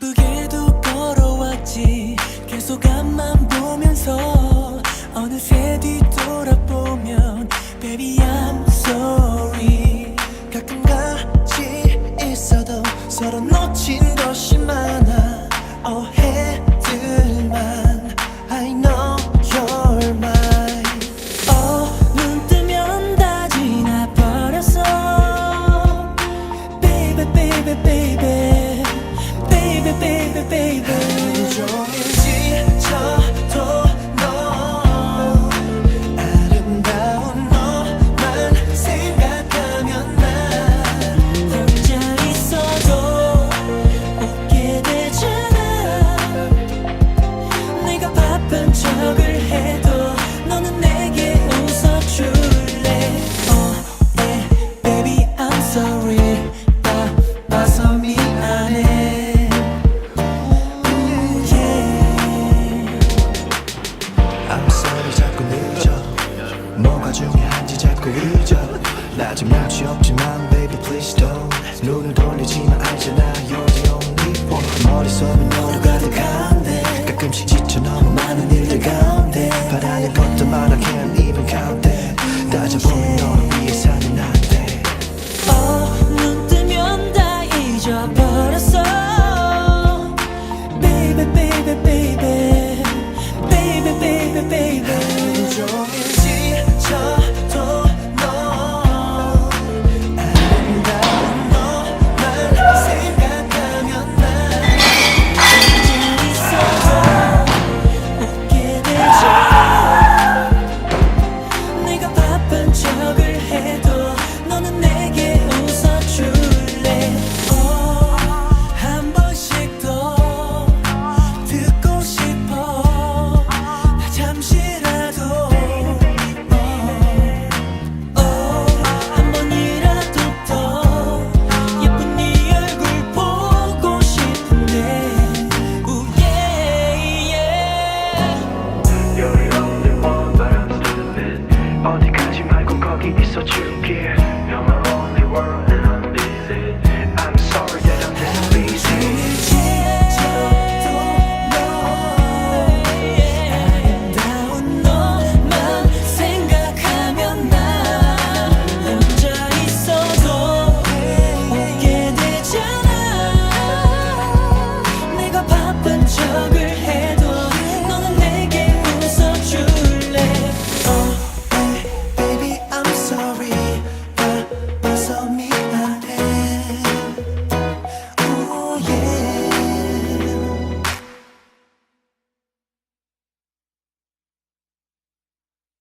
바쁘게도 걸어왔지. 계속 앞만 보면서 어느새 뒤돌아보면 Baby I'm sorry. 가끔 같이 있어도 서로 놓친 것이 절 나좀 납치 없지만 baby please don't. 눈을 돌리지만 알잖아. You're the only one.